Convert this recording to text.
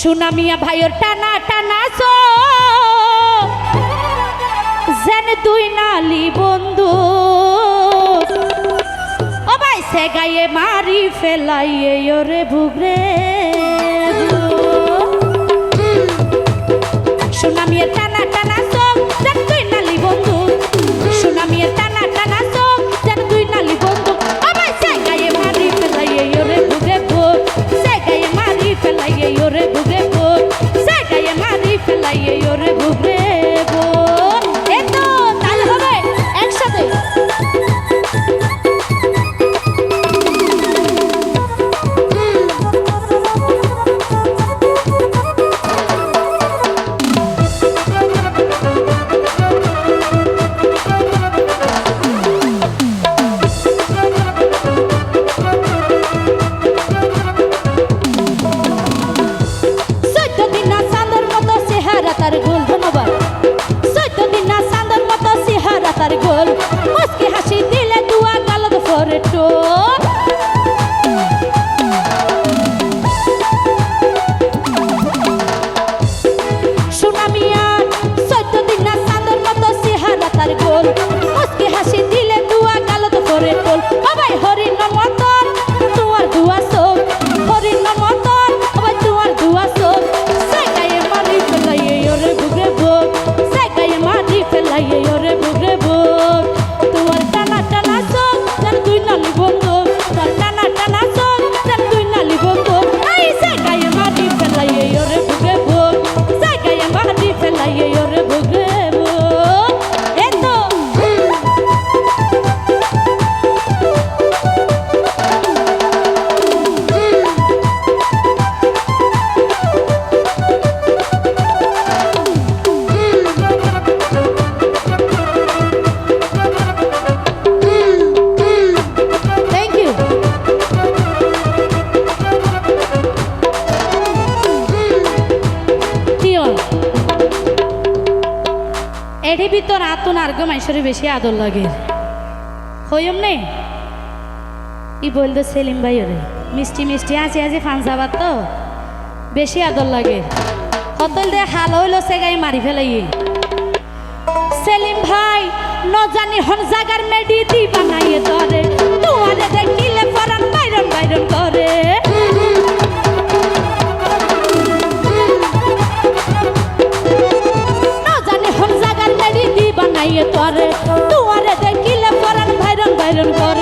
সুনামিয়া ভাইয়ের টানা টানা সো যেন তুই নালি বন্ধু। ও ভাই, সে গায়ে মারি ফেলাইয়ে ওরে ভুগরে সুনামিয়া, টানা টানা সো যেন তুই নালি বন্ধু। সুনামিয়া, টানা টানা সো গালত এটি ভিতর আতুন আর গো মাইসরে বেশি আদর লাগে। হইম নেই ই বলতো সেলিম ভাই ওরে, মিষ্টি মিষ্টি আছে আছে ফানসাবার তো। বেশি আদর লাগে। কতল দে হাল হইল সে গাই মারি ফেলাই। সেলিম ভাই ন জানি হন জাগার মেডি দি বানাইয়ে তরে তোমার তোরে তোরে দেখিলে পরান ভাইরন ভাইরন কর।